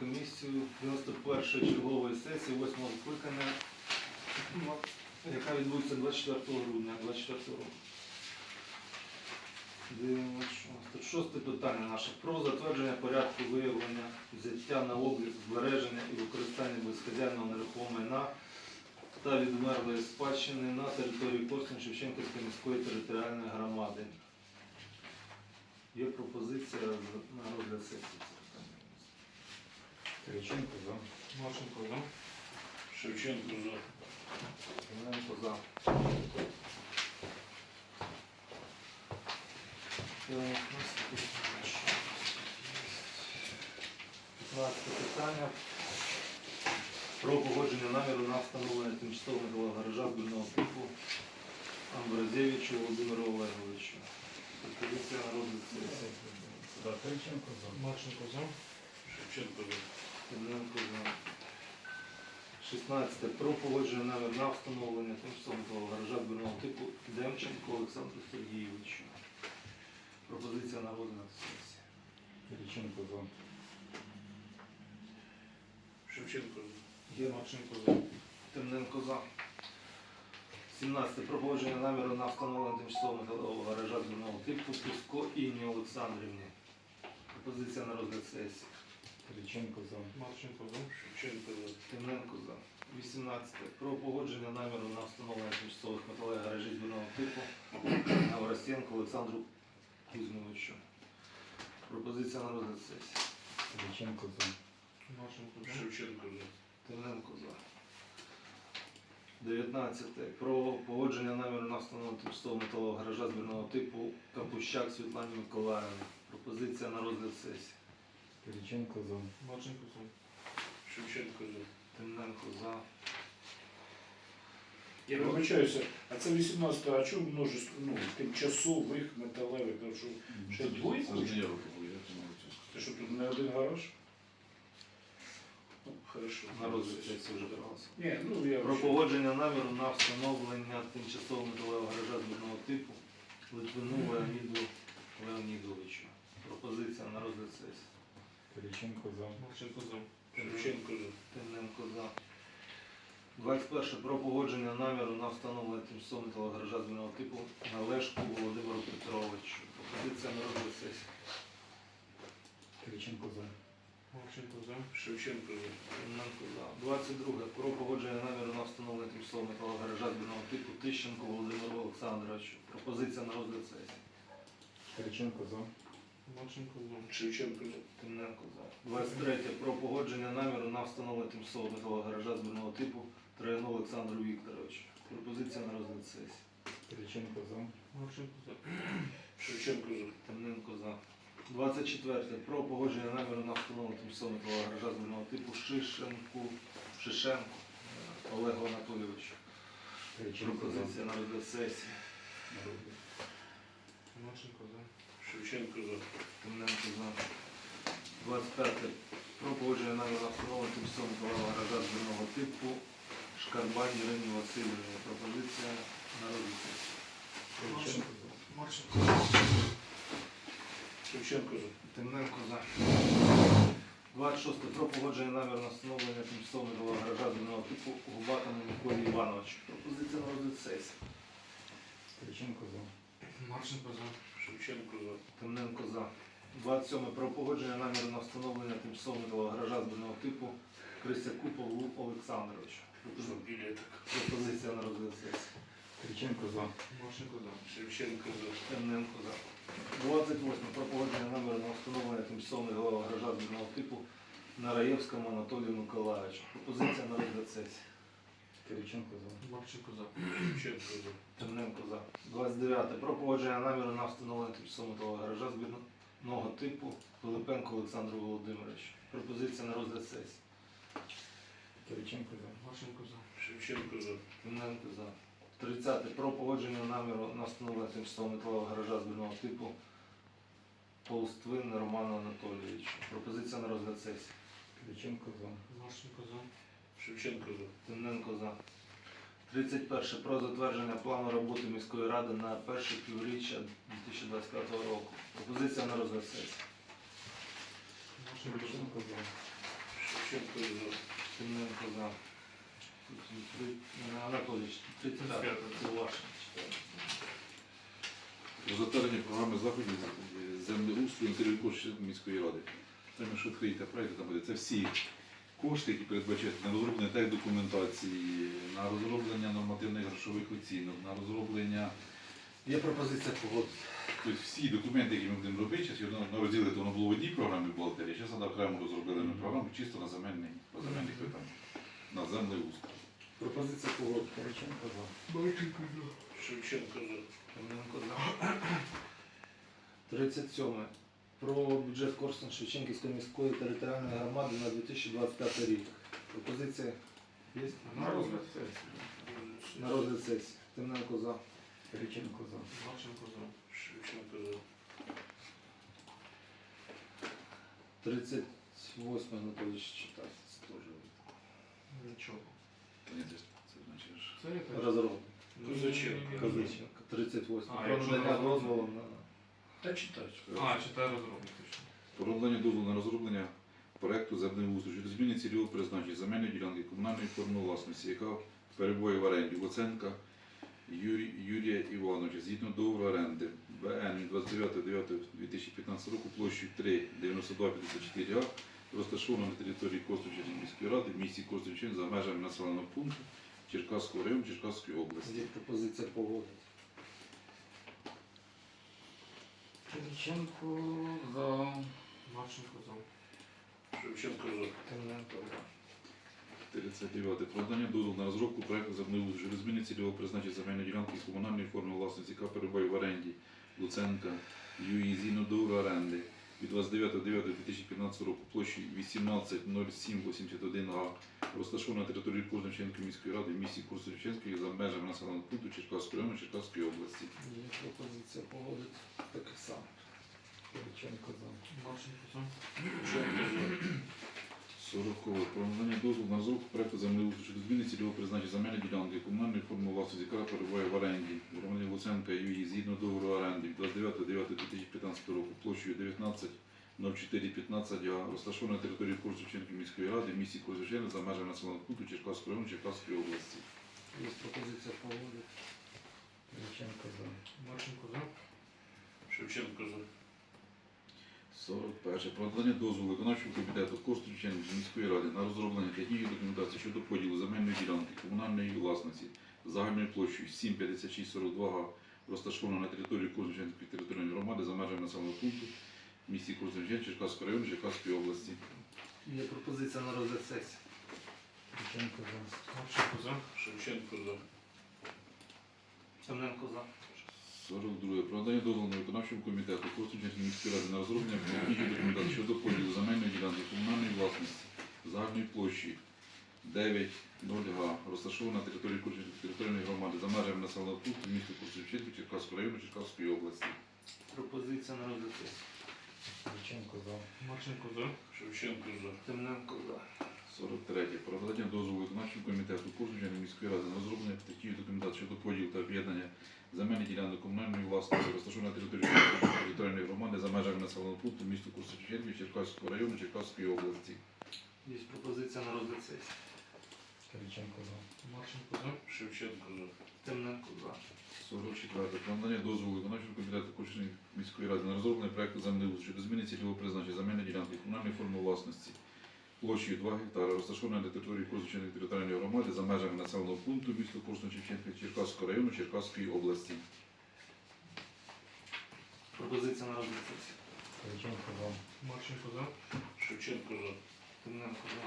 комісію 91 чергової сесії 8 скликання, яка відбудеться 24 грудня 24 року. Дивимося, що у нас тут шосте питання наше про затвердження порядку виявлення взяття на облік збереження і використання безхазяйного нерухомого майна та відмерлої спадщини на території Корсунь Шевченківської міської територіальної громади. Є пропозиція на розгляд сесії. Кириченко за. Марченко за. Шевченко за. Іваненко за. Що? 15 питання. Про погодження наміру на встановлення тимчасового гаража збірного типу Амбразєвичу Володимиру Олеговичу. Пропозиція на розгляд сесії. Марченко за. Шевченко за. Тимненко за. 16. Про погодження намір на встановлення тимчасового гаража збірного типу Демченко Олександру Сергійовичу. Пропозиція на розгляд сесії. Кириченко за. Шевченко за. Є за. Тимненко за. 17. Про погодження наміру на встановлення тимчасового гаража збірного типу Пуско Інні Олександрівні. Пропозиція на розгляд сесії. Кириченко за. Марченко за. Шевченко за. Тимненко за. 18. Про погодження наміру на встановлення тимчасових металевих гаражів збірного типу Гаврасенко Олександру Кузьмовичу. Пропозиція на розгляд сесії. Кириченко за. Шевченко за. Тимненко за. 19. Про погодження наміру на встановлення тимчасового металевого гаража збірного типу Капущак Світлані Миколаївні. Пропозиція на розгляд сесії. Кириченко за. Марченко за. Шевченко за. Тимненко за. Я вибачаюся, а це 18 а чому множество, ну, тимчасових металевих, тому що ще двоє? Це що тут не один гараж? Ну, хорошо. На розгляд вже. Ні, ну я Про вже- погодження наміру на встановлення тимчасового металевого гаража збірного типу Литвину Леоніду Леонідовичу. Пропозиція на розгляд сесії. Кириченко за. Марченко за. Шевченко за. Тимненко за. 21. Про погодження наміру на встановлення тимчасового металевого гаража збірного типу Налешку Володимиру Петровичу. Пропозиція на розгляд сесії. Кириченко за. Марченко за. Шевченко за. Тимненко за. 22. Про погодження наміру на встановлення тимчасового металевого гаража збірного типу Тищенко Володимиру Олександровичу. Пропозиція на розгляд сесії. Кириченко за. Марченко за. Шевченко за. Тимненко за. 23. Про погодження наміру на встановлення тимчасового металового гаража збірного типу Трояну Олександру Вікторовичу. Пропозиція на розгляд сесії. Кириченко за. Марченко за. Шевченко за. Тимненко за. 24. Про погодження наміру на встановлення тимчасового металового гаража збірного типу Шишенку, Шишенку е, Олегу Анатолійовичу. Кириченко за. Пропозиція на розгляд сесії. Марченко за. Шевченко за. Тимненко за. 25. Про погодження наміру на встановлення тимчасового металового гаража збірного типу Шкарбань Ірині Васильівні. Пропозиція на розгляд. За. Марченко. Шевченко за. Тимненко за. 26. Про погодження наміру на встановлення тимчасового гаража збірного типу Губатому Миколі Івановичу. Пропозиція на розгляд сесії. Кириченко за. Марченко за. Шевченко за. Тимненко за. 27. Про погодження наміру на встановлення тимчасового гаража збірного типу Крисяку Павлу Олександровичу. Пропозиція на розгляд сесії. Кириченко за. Марченко за. Шевченко за. Темненко за. 28. Про погодження наміру на встановлення тимчасового гаража збірного типу Нараєвському Анатолію Миколаївичу. Пропозиція на розгляд сесії. Кириченко за. Марченко за. Шевченко за. Темненко за. 29. Про погодження наміру на встановлення тимчасового гаража збірного типу Пилипенко Олександру Володимировичу. Пропозиція на розгляд сесії. Кириченко за. Марченко за. Шевченко за. Тимненко за. 30. Про погодження наміру на встановлення тимчасового металового гаража збірного типу Полствин Роману Анатолійовичу. Пропозиція на розгляд сесії. Кириченко за. Марченко за. Шевченко за. Тимненко за. 31. Про затвердження плану роботи міської ради на перше півріччя 2025 року. Пропозиція на розгляд сесії. Кириченко за. Шевченко за. Тимненко за. Анатолійович, 35 це ваше. Про затвердження програми заходів землеустрою на території міської ради. Там, якщо відкриєте проєкт, там буде це всі кошти, які передбачають на розроблення тех документації, на розроблення нормативних грошових оцінок, на розроблення Є пропозиція погодити. тобто всі документи, які ми будемо робити, зараз його на розділити, воно було в одній програмі бухгалтерії, зараз треба окремо розробили ми програму чисто на земельні, по земельних питаннях, на землеустрій. Пропозиція погодити. Кириченко за. Шевченко за. Тимненко за. 37. Про бюджет Корсун Шевченківської міської територіальної громади на 2025 рік. Пропозиція є? На розгляд сесії. На розгляд сесії. Тимненко за. Кириченко за. Шевченко за. 38 Анатолійович читає. Це теж Нічого. Це, значить, Це розроблено. Козаченко. Козиченко. 38. А, Про якщо надання дозволу на Та читать. А, читаю розробник точно. Про надання дозволу на розроблення проекту землеустрою щодо зміни цільового призначення земельної ділянки комунальної форми власності, яка перебуває в оренді Луценка Юрі- Юрія Івановича згідно договору оренди БН від 29.09.2015 року площею 3,9254 га, розташована на території Косточівської міської ради в місті Косточів за межами населеного пункту Черкаського району Черкаської області. є пропозиція погодити. Кириченко за. Марченко за. Шевченко за. Тимненко за. 39. Продання дозволу на розробку проекту землеустрою зміни цільового призначення земельної ділянки з комунальної форми власності, яка перебуває в оренді Луценка ЮІ згідно договору оренди від 29.09.2015 року площі 180781 га, розташована на території Кожниченської міської ради в місті Курсовченської за межами населеного пункту Черкаського району Черкаської області. Є пропозиція погодить Таке саме. Кириченко за. Марченко за. Шевченко за. 40. Про надання дозволу на розробку проекту землеустрою щодо зміни цільового призначення земельної ділянки комунальної форми власності, яка перебуває в оренді громадянина Луценка ЮІ згідно договору оренди від 29.09.2015 року площею 19.0415 га, розташована на території Корсученків міської ради в місті Козичени за межами населеного пункту Черкаського району Черкаської області. Є пропозиція погодити. Кириченко за. Марченко за. Шевченко за. 41. Про надання дозволу виконавчого комітету Корсученків міської ради на розроблення технічної документації щодо поділу земельної ділянки комунальної власності загальною площею 75642 га, розташована на території Корсученської територіальної громади за межами населеного пункту в місті Корсучен Черкаського району Черкаської області. Є пропозиція на розгляд сесії. Кириченко за. Шевченко за. Тимненко за. 42. Про надання дозволу на виконавчому комітету Корсученської міської ради на розроблення технічної документації щодо поділу земельної ділянки комунальної власності загальної площі 9 га, розташована на території Корсученської територіальної громади за межами населеного пункту міста Корсученки Черкаського району Черкаської області. Пропозиція на розгляд сесії. За. Марченко за. Шевченко за. Тимненко за. 43. Про надання дозволу виконавчому комітету Корсученської міської ради на розроблення технічної документації щодо поділу та об'єднання земельних ділянок комунальної власності, розташованої на території територіальної громади за межами населеного пункту міста Корсученки Черкаського району Черкаської області. Є пропозиція на розгляд сесії. Кириченко за. Марченко за. Шевченко за. Тимненко за. 44. Про надання дозволу виконавчого комітету Корсунської міської ради на розроблення проекту землеустрою щодо зміни цільового призначення земельної ділянки комунальної форми власності площею 2 гектари, розташованої на території Корсунської територіальної громади за межами населеного пункту міста Корсун-Шевченка Черкаського району Черкаської області. Пропозиція на розгляд сесії. Кириченко за. Марченко за. Шевченко за. Тимненко за.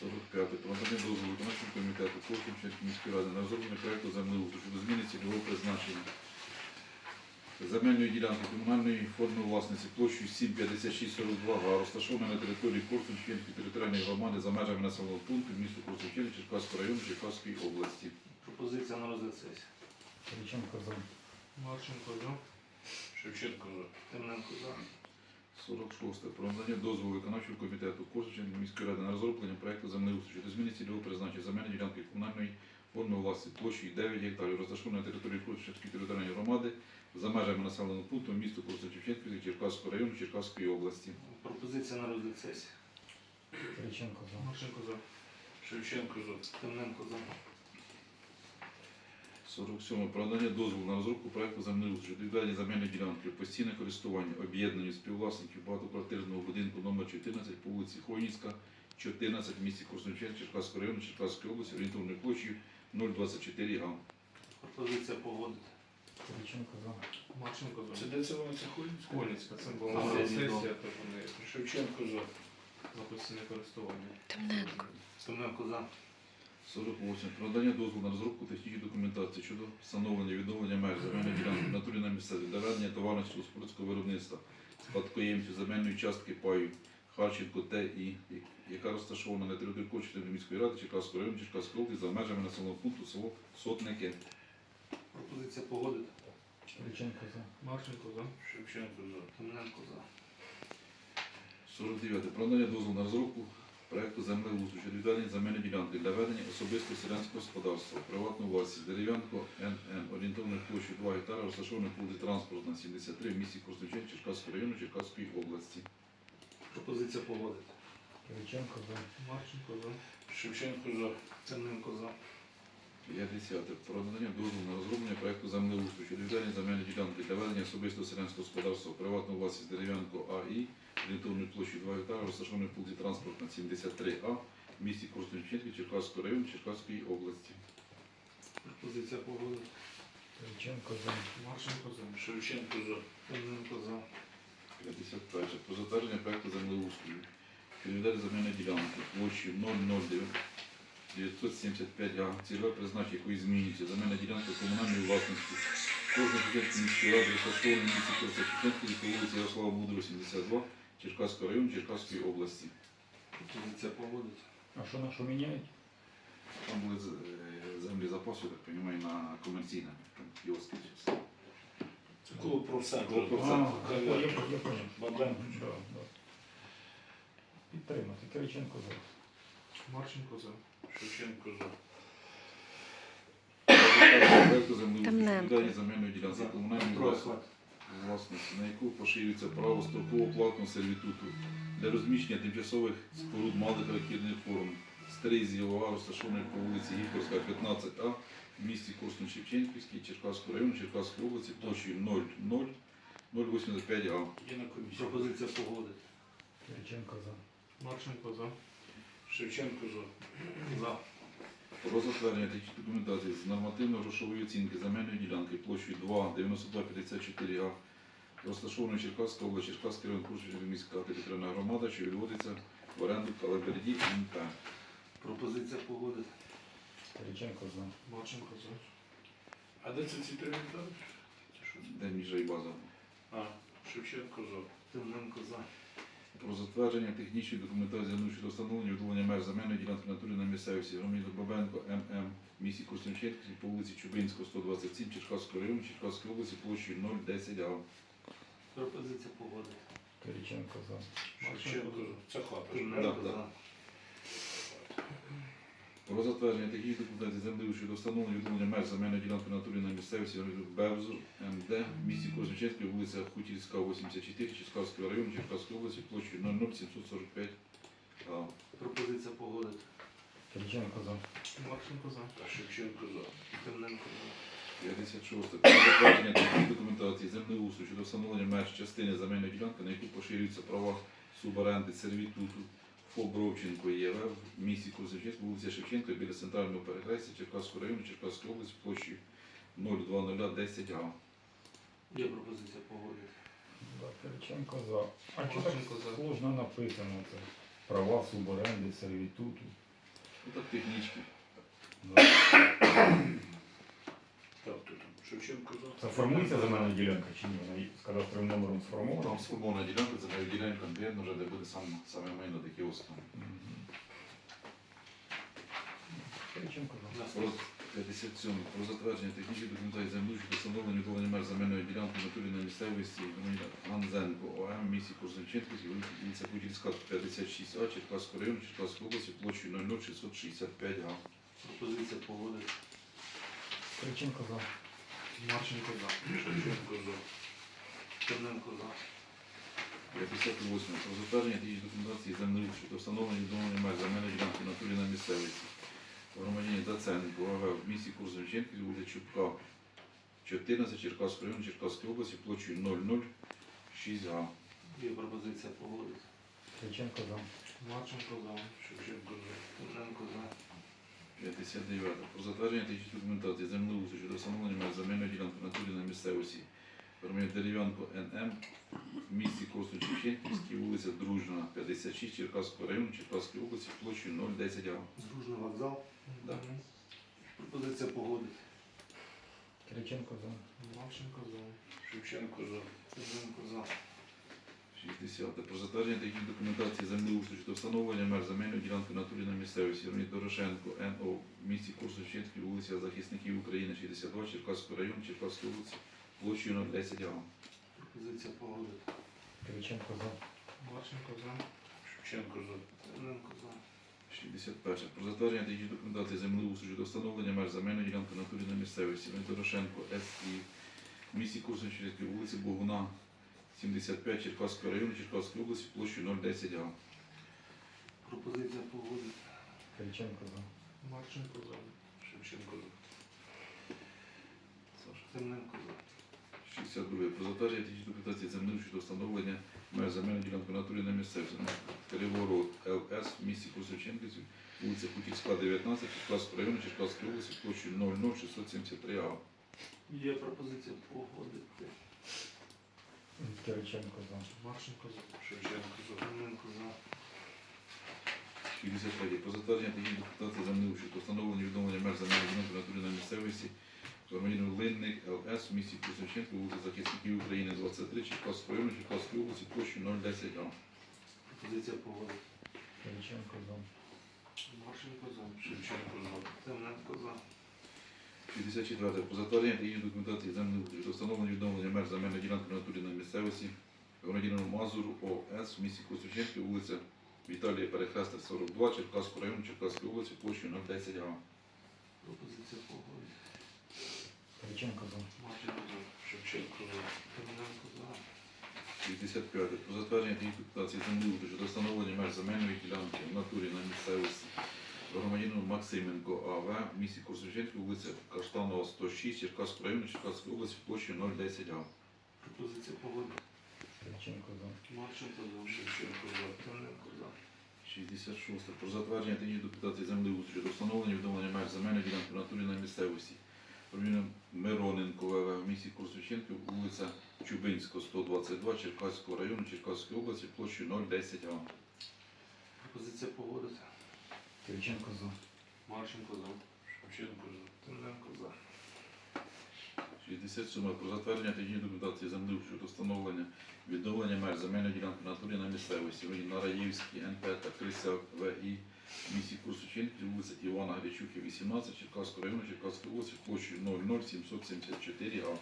45. Про надання дозволу виконавчого комітету Корсунської міської ради на розроблення проекту землеустрою щодо зміни цільового призначення земельної ділянки комунальної форми власності площею 75642 га, розташована на території Корсунської територіальної громади за межами населеного пункту міста Корсунський Черкаського району Черкаської області. Пропозиція на розгляд сесії. Кириченко за. Марченко за. Шевченко за. Тимненко за. 46. Про надання дозволу виконавчого комітету Корсунської міської ради на розроблення проекту землеустрою щодо зміни цільового призначення земельної ділянки комунальної форми власності площею 9 гектарів, розташованої на території Корсунської територіальної громади за межами населеного пункту міста Корсунченки Черкаського району Черкаської області. Пропозиція на розгляд сесії. Кириченко за. Марченко за. Шевченко за. Темненко за. 47. Про надання дозволу на розробку проекту землеустрою відведення земельної ділянки постійне користування об'єднанню співвласників багатоквартирного будинку номер 14 по вулиці Хойницька, 14 в місті Корсунчен, Черкаського району, Черкаської області, орієнтовною площею 024 га. Пропозиція погодити. Кириченко за. Марченко Це де це вона це Хойницька? Хмельницька. Це була А, сесія, то вони Шевченко за. за постійне користування. Темненко. Темненко за. 48. Про надання дозволу на розробку технічної документації щодо встановлення і відновлення меж земельної ділянки в натурі на місцеві для ведення товарно сільськогосподарського виробництва спадкоємцю земельної частки паю Харченко ТІ, яка розташована на території Кочетної міської ради Черкаського району Черкаської області за межами населеного пункту село Сотники. Пропозиція погодити. Кириченко за. Марченко за. Шевченко за. Темненко за. 49. Про надання дозволу на розробку проекту землеустрою щодо відведення земельної ділянки для ведення особистого селянського господарства, приватну власність, дерев'янко НН, орієнтовною площею 2 гектара, розташованої по вулиці Транспортна, 73 в місті Корсунчен, Черкаського району, Черкаської області. Пропозиція погодити. Кириченко за. Марченко за. Шевченко за. Темненко за. 50. Про надання дозволу на розроблення проекту землеустрою щодо відведення земельної ділянки для ведення особистого селянського господарства, приватну власність дерев'янко АІ, орієнтовною площею 2 гектара, розташованої по вулиці Транспортна, 73А в місті Корсунченський, Черкаського району, Черкаської області. Пропозиція погодити. Кириченко за. Марченко за. Шевченко за. Темненко за. 51. Про затвердження проекту землеустрою. Передати земельної ділянки площею 00975 га, цільове призначення якої змінюється. Земельна ділянка комунальної власності. Кожна Чеченської міської ради розташована в місті Корсачеченській по вулиці Ярослава Мудрого, 72, Черкаського району, Черкаської області. Пропозиція погодити. А що на що міняють? Там були е, землі запасу, так розумію, на комерційне. Там кіоски чи все. Це коло профсентру. Коло профсентру. я понял, я понял, я понял. Бабенко. Да, да. Підтримати. Кириченко за. Марченко за. Шевченко за. Проекту землеустрою. Темненко. Віддання земельної ділянки комунальної власності. На яку поширюється право строкового платного сервітуту для розміщення тимчасових споруд малих характерних форм. Старий ЗІОА, розташований по вулиці Гірковська, 15А, в місті корсун шевченківський Черкаського району, Черкаської області, площею 0,085 га. Є на комісії. Пропозиція погодити. Кириченко за. Марченко за. Шевченко за. За. Про затвердження технічної документації з нормативно-грошової оцінки земельної ділянки площею 2,9254 га, розташованої Черкаська область, Черкаський район, Курчівська міська територіальна громада, що відводиться в оренду Калаберді МП. Пропозиція погодити. Кириченко за. Марченко за. А де це ці три гектари? Це що це? Де міжа і база. А, Шевченко за. Темненко за. Про затвердження технічної документації землі щодо встановлення відновлення меж земельної ділянки в натурі на місцевості громадянина Бабенко ММ в місті Костянченківській по вулиці Чубинського, 127, Черкаського району, Черкаської області, площею 010 га. Пропозиція погодити. Кириченко за. Шевченко за. Це хата. ж, да. за. Про затвердження технічної документації землі щодо встановлення відновлення меж земельної ділянки натурі на місцевості Бевзур МД в місті Костянченківській, вулиця Хутірська, 84, Черкаського району, Черкаської області, площею 00745 га. Пропозиція погодити. Кириченко за. Марченко за. А Шевченко за. Темненко за. 56. Про затвердження технічної документації землеустрою щодо встановлення меж частини земельної ділянки, на яку поширюються права суборенди сервітуту ФО Бровченко ЄВ в місті Курсичинськ, вулиця Шевченка біля центрального перехрестя Черкаського району, Черкаської області, площею 02010 га. Є пропозиція погодити. Кириченко за. А чого так за. сложно написано це? Права суборенди, сервітуту. Ну так технічки. Да. Шевченко за. Це формується земельна ділянка чи ні? Вона з кадастровим номером сформована? Там сформована ділянка, це навіть ділянка конкретно вже, де буде сам, саме майно до кіоска. Мгм. Кириченко за. Про 57. Про затвердження технічної документації землі щодо встановлення відновлення меж земельної ділянки в натурі на місцевості Ганзенко ОМ місті Курсенченківській, вулиця Путільська, 56А, Черкаського району, Черкаської області, площею 00665 га. Пропозиція погодити. Кириченко за. Марченко за. Шевченко за. Темненко за. 58. Про затвердження технічної документації землеустрою щодо встановлення відновлення меж земельної ділянки натурі на місцевості. Громадяні Даценко, АВ в місті Курзовченки, вулиця Чупка, 14, Черкаського району, Черкаської області, площею 006 га. Є пропозиція погодити. Кириченко за. Марченко за. Шевченко за. Тимненко за. 59. Про затвердження технічної документації землеустрою щодо встановлення земельної ділянки натурі на місцевості. Громадяни Дерев'янко НМ в місті Корсун-Шевченківській, вулиця Дружна, 56, Черкаського району, Черкаської області, площею 010 га. Зружний вокзал. Да. Пропозиція погодити. Кириченко за. Марченко за. Шевченко за. Тимненко за. 60. Про затвердження технічної документації землеустрою щодо встановлення меж земельної ділянки натурі на місцевості. Громадяни Дорошенко НО в місті Корсун-Шевченківській, вулиця Захисників України, 62, Черкаського району, Черкаської області, площею 010 га. Пропозиція погодити. Кириченко за. Марченко за. Шевченко за. Тимненко за. 61. Про затвердження технічної документації землеустрою щодо встановлення меж земельної ділянки натурі на місцевості. Громадяни Дорошенко СІ в місті Корсун-Шевченківській, вулиці Богуна, 75, Черкаського району, Черкаської області, площею 010 га. Пропозиція погодити. Кириченко за. Марченко за. Шевченко за. Саша. Тимненко за. 62. Про затвердження технічної документації землеустрою щодо встановлення меж земельної ділянки натурі на місцевості. Криворот ЛС в місті Курсовченківській, вулиця Путівська, 19, Черкаського району, Черкаської області, площею 00673 А. Є пропозиція погодити. Кириченко за. Марченко за. Шевченко за. Тимненко за. 63. Про затвердження технічної документації землеустрою щодо встановлення відновлення меж земельної ділянки на місцевості. Громадянин Линник ЛС в місті Курсовченків, вулиця Захисників України, 23, Черкаського району, Черкаської області, площею 010 А. Пропозиція погодити. Кириченко за. Марченко за. Шевченко за. Тимненко за. 64. Про затвердження технічної документації землеустрою щодо встановлення відновлення меж земельної ділянки в натурі на місцевості. Громадянину Мазуру ОС в місті Курсовченків, вулиця Віталія Перехреста, 42, Черкаського району, Черкаської області, площею 010 А. Пропозиція погодити. Кириченко за. Марченко за. Шевченко за. Тимненко за. 65. Про затвердження технічної документації землеустрою щодо встановлення меж земельної ділянки в натурі на місцевості. Громадянину Максименко АВ в місті Курсовченків, вулиця Каштанова, 106, Черкаського району, Черкаської області, площею 010 А. Пропозиція погодити. Кириченко за. Марченко за. Шевченко за. Тимненко за. 66. Про затвердження технічної документації землеустрою щодо встановлення і відновлення меж земельної ділянки в натурі на місцевості. Громадянин Мироненко ВВ в місті Курсовченків, вулиця Чубинського, 122, Черкаського району, Черкаської області, площею 010 А. Пропозиція погодити. Кириченко за. Марченко за. Шевченко за. Тимненко за. 67. Про затвердження технічної документації землеустрою щодо встановлення відновлення меж земельної ділянки натурі на місцевості. Громадянин Нараївський НП та Крися ВІ в місті Курсовченків, вулиця Івана Гречухи, 18, Черкаського району, Черкаської області, площею 00774 А.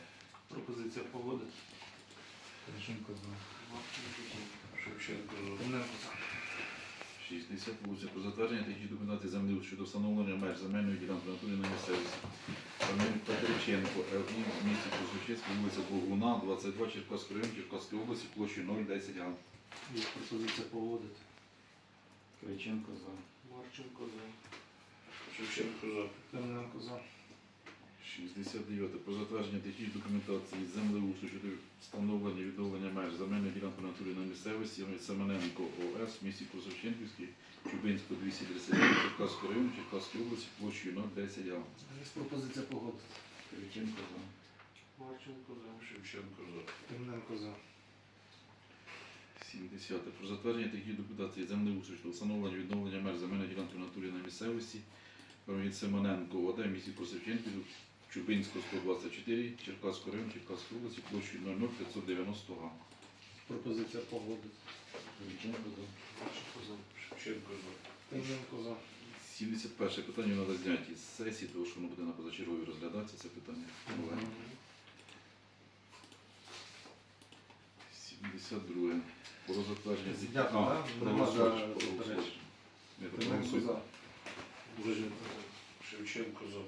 Пропозиція погодити. Кириченко за. Марченко за. Шевченко за. Тимненко вулиця 68. Про затвердження технічної документації землі щодо встановлення меж земельної ділянки натурі на місцевості. Роман Петриченко, ЛІ, місті Косовчинська, вулиця Богуна, 22, Черкаський район, Черкаської області, площі 010 га. Є пропозиція погодити. Криченко за. Марченко за. Шевченко за. Темненко за. 69. Про затвердження технічної документації землеустрою щодо встановлення і відновлення меж земельної ділянки натурі на місцевості Семененко ОС в місті Косовченківській, Чубинського 239, Черкаського району, Черкаської області, площею 010 га. Є пропозиція погодити. Кириченко за. Марченко за. Шевченко за. Тимненко за. 70. Про затвердження технічної документації землеустрою щодо встановлення і відновлення меж земельної ділянки натурі на місцевості. Семененко ОД в місті Косовченків, Чубинського 124, Черкаського району, Черкаської області, площею 00590 га. Пропозиція погодити. Кириченко за. Шевченко за. Тимненко за. 71 питання треба зняти з сесії, тому що воно буде на позачерговій розглядатися це питання. Колеги. 72. Про затвердження. Зняти, А, да? про Нема за- про голосування. заперечень. Ні, то Тимненко проголосуйте. за. Шевченко за.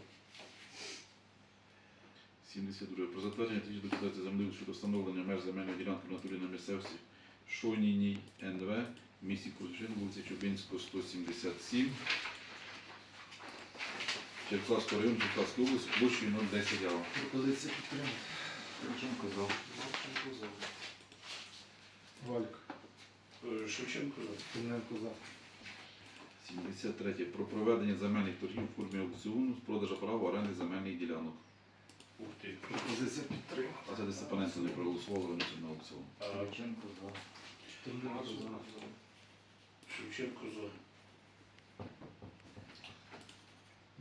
72. Про затвердження технічної документації землі щодо встановлення меж земельної ділянки в натурі на місцевості Шоніній НВ в місті Курчин, вулиця Чубинського, 177. Черкаського району, Черкаської області, площею 010 га. Пропозиція підтримати. Кириченко за. Марченко за. Вальк. Е, Шевченко за. Тимненко за. 73. Про проведення земельних торгів в формі аукціону з продажу права оренди земельних ділянок. Ух ти. Пропозиція підтримати. А це Степаненко не проголосували, виносить на аукціон. А, Кириченко за. Шевченко за.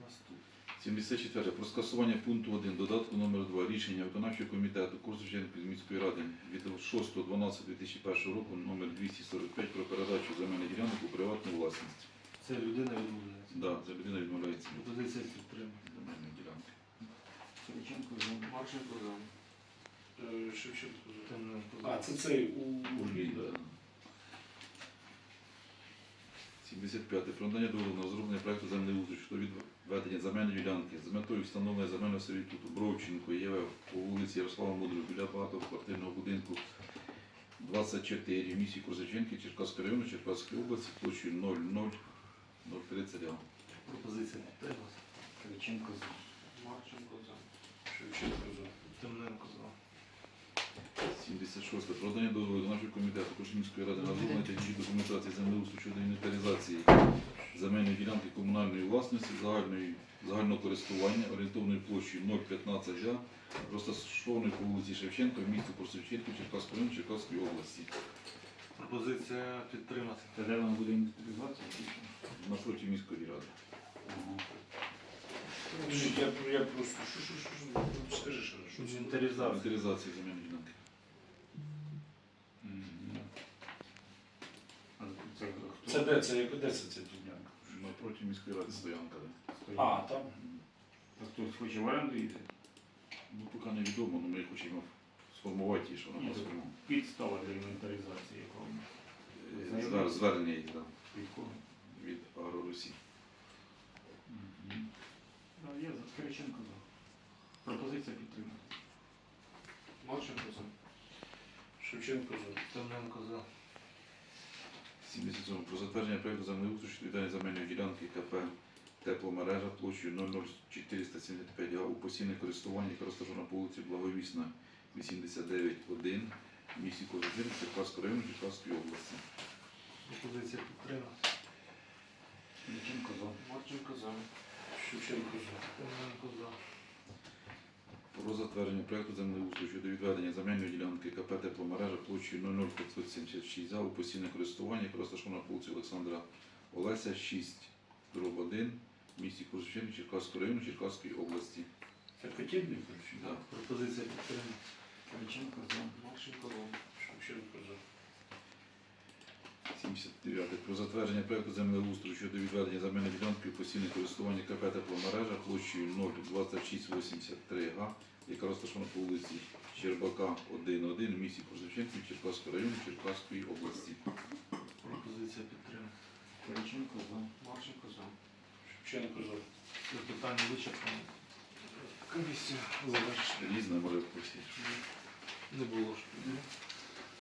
Наступне. 74. Про скасування пункту 1 додатку номер 2 рішення виконавчого комітету Курсовченкої міської ради від 6.12.2001 року номер 245 про передачу земельних ділянок у приватну власність. Це людина відмовляється. Да, ця людина відмовляється Пропозиція підтримати. Кириченко за. Марченко за. Е, Шевченко за. А, це цей у Урлі, да. 75. Про надання дозволу на розроблення проекту землеустрою щодо відведення земельної ділянки з метою встановлення земельного сервітуту Бровченко ЄВ по вулиці Ярослава Мудрого біля багатоквартирного будинку 24 в місті Курзаченки, Черкаського району, Черкаської області, площею 00030 га. Пропозиція. Кириченко за. Марченко за. Шевченко за. Тимненко за. 76. Про надання дозволу до нашого комітету Кошмінської ради на розроблення технічної документації землеустрою щодо інвентаризації земельної ділянки комунальної власності загальної, загального користування орієнтовною площею 0,15 га, розташованої по вулиці Шевченка в місті Корсовченків, Черкаського району, Черкаської області. Пропозиція підтримати. Та де вона буде інвентаризація? Напроти міської ради. Ага. Я, я просто, що, що, що, що, скажи ще що це? Інвентаризація. Інвентаризація земельної ділянки. Мгм. А це хто? Це де, це, як- де це ця ділянка? Напроти міської ради стоянка. Да. А, там? А хтось хоче в оренду йти? Ну, поки невідомо, але ми хочемо сформувати її, що Ні, вона це сформує. Підстава для інвентаризації якого? Е, Звернення їх да, Від кого? від Агрорусі. За Кириченко за. Пропозиція підтримана. Марченко за. Шевченко за. Тимненко за. 77. Про затвердження проєкту землеустрою щодо віддання земельної ділянки КП Тепломережа площею 00475 га у постійне користування, яка розташована по вулиці Благовісна, 89-1 в місті Козакір, Черкаського району, Черкаської області. Пропозиція підтримати. Кириченко за. Марченко за. Шевченко за. За. Про затвердження проєкту землеустрою щодо відведення земельної ділянки КП Тепломережа площею 00576 га у постійне користування, яка розташована по вулиці Олександра Олеся, 6 дроб 1 в місті Курсовченки, Черкаського району, Черкаської області. Це котельник, коротше? Да. Пропозиція підтримати. Кириченко за. Марченко за. Шевченко за. 79. Про затвердження проекту землеустрою щодо відведення земельної ділянки у постійне користування КП тепломережа площею 02683 га, яка розташована по вулиці Щербака 1.1 в місті Козаченків, Черкаського району, Черкаської області. Пропозиція підтримати. Кириченко за. Марченко за. Шевченко за. Це питання вичерпано. Комісія завершена. Різне може бути. Не було ж.